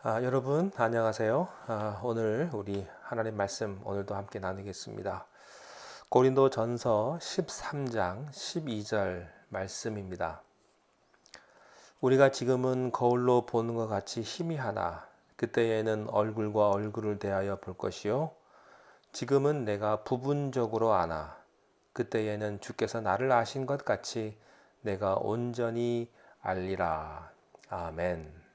아, 여러분 안녕하세요. 아, 오늘 우리 하나님 말씀 오늘도 함께 나누겠습니다. 고린도 전서 13장 12절 말씀입니다. 우리가 지금은 거울로 보는 것 같이 희미하나 그때에는 얼굴과 얼굴을 대하여 볼 것이요 지금은 내가 부분적으로 아나 그때에는 주께서 나를 아신 것 같이 내가 온전히 알리라. 아멘.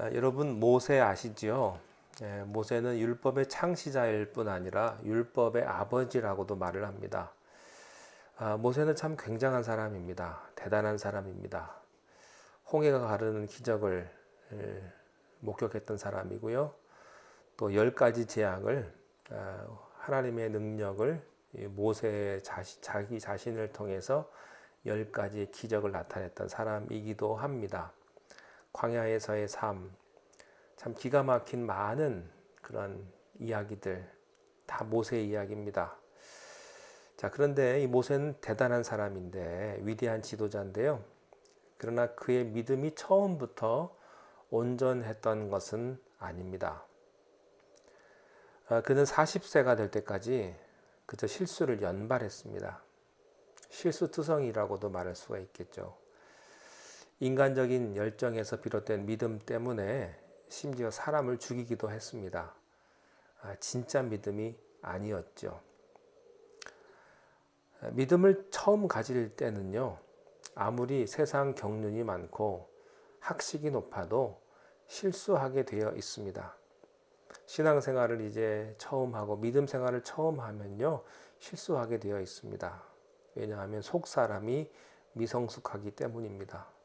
아, 여러분 모세 아시지요? 예, 모세는 율법의 창시자일 뿐 아니라 율법의 아버지라고도 말을 합니다. 아, 모세는 참 굉장한 사람입니다. 대단한 사람입니다. 홍해가 가르는 기적을 예, 목격했던 사람이고요. 또 열 가지 재앙을 아, 하나님의 능력을 모세 자시, 자기 자신을 통해서 열 가지 기적을 나타냈던 사람이기도 합니다. 광야에서의 삶, 참 기가 막힌 많은 그런 이야기들, 다 모세의 이야기입니다. 자, 그런데 이 모세는 대단한 사람인데, 위대한 지도자인데요. 그러나 그의 믿음이 처음부터 온전했던 것은 아닙니다. 아, 그는 40세가 될 때까지 그저 실수를 연발했습니다. 실수투성이라고도 말할 수가 있겠죠. 인간적인 열정에서 비롯된 믿음 때문에 심지어 사람을 죽이기도 했습니다. 아, 진짜 믿음이 아니었죠. 믿음을 처음 가질 때는요, 아무리 세상 경륜이 많고 학식이 높아도 실수하게 되어 있습니다. 신앙생활을 이제 처음 하고 믿음 생활을 처음 하면요, 실수하게 되어 있습니다. 왜냐하면 속 사람이 미성숙하기 때문입니다.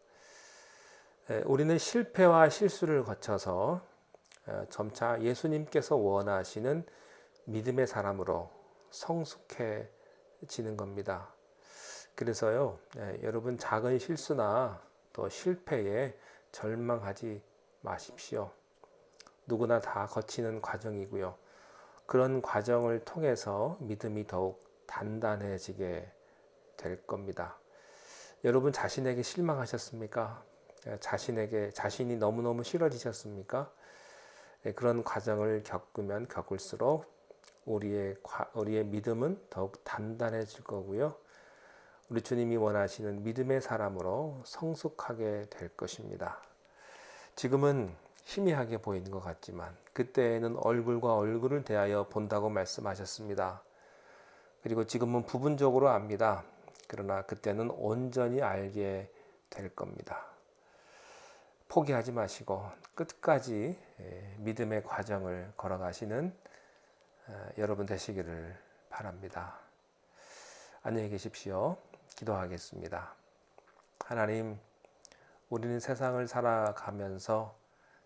우리는 실패와 실수를 거쳐서 점차 예수님께서 원하시는 믿음의 사람으로 성숙해지는 겁니다. 그래서요, 여러분 작은 실수나 또 실패에 절망하지 마십시오. 누구나 다 거치는 과정이고요. 그런 과정을 통해서 믿음이 더욱 단단해지게 될 겁니다. 여러분 자신에게 실망하셨습니까? 자신에게 자신이 너무너무 싫어지셨습니까? 예, 그런 과정을 겪으면 겪을수록 우리의 우리의 믿음은 더욱 단단해질 거고요. 우리 주님이 원하시는 믿음의 사람으로 성숙하게 될 것입니다. 지금은 희미하게 보이는 것 같지만 그때에는 얼굴과 얼굴을 대하여 본다고 말씀하셨습니다. 그리고 지금은 부분적으로 압니다. 그러나 그때는 온전히 알게 될 겁니다. 포기하지 마시고 끝까지 예, 믿음의 과정을 걸어가시는 어, 여러분 되시기를 바랍니다. 안녕히 계십시오. 기도하겠습니다. 하나님, 우리는 세상을 살아가면서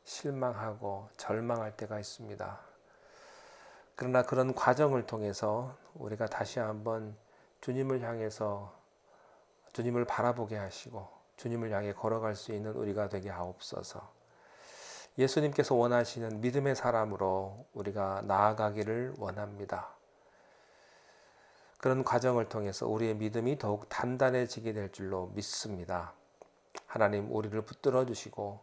실망하고 절망할 때가 있습니다. 그러나 그런 과정을 통해서 우리가 다시 한번 주님을 향해서 주님을 바라보게 하시고 주님을 향해 걸어갈 수 있는 우리가 되게 하옵소서. 예수님께서 원하시는 믿음의 사람으로 우리가 나아가기를 원합니다. 그런 과정을 통해서 우리의 믿음이 더욱 단단해지게 될 줄로 믿습니다. 하나님 우리를 붙들어 주시고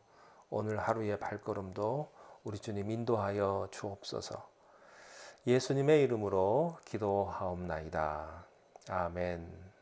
오늘 하루의 발걸음도 우리 주님 인도하여 주옵소서. 예수님의 이름으로 기도하옵나이다. 아멘.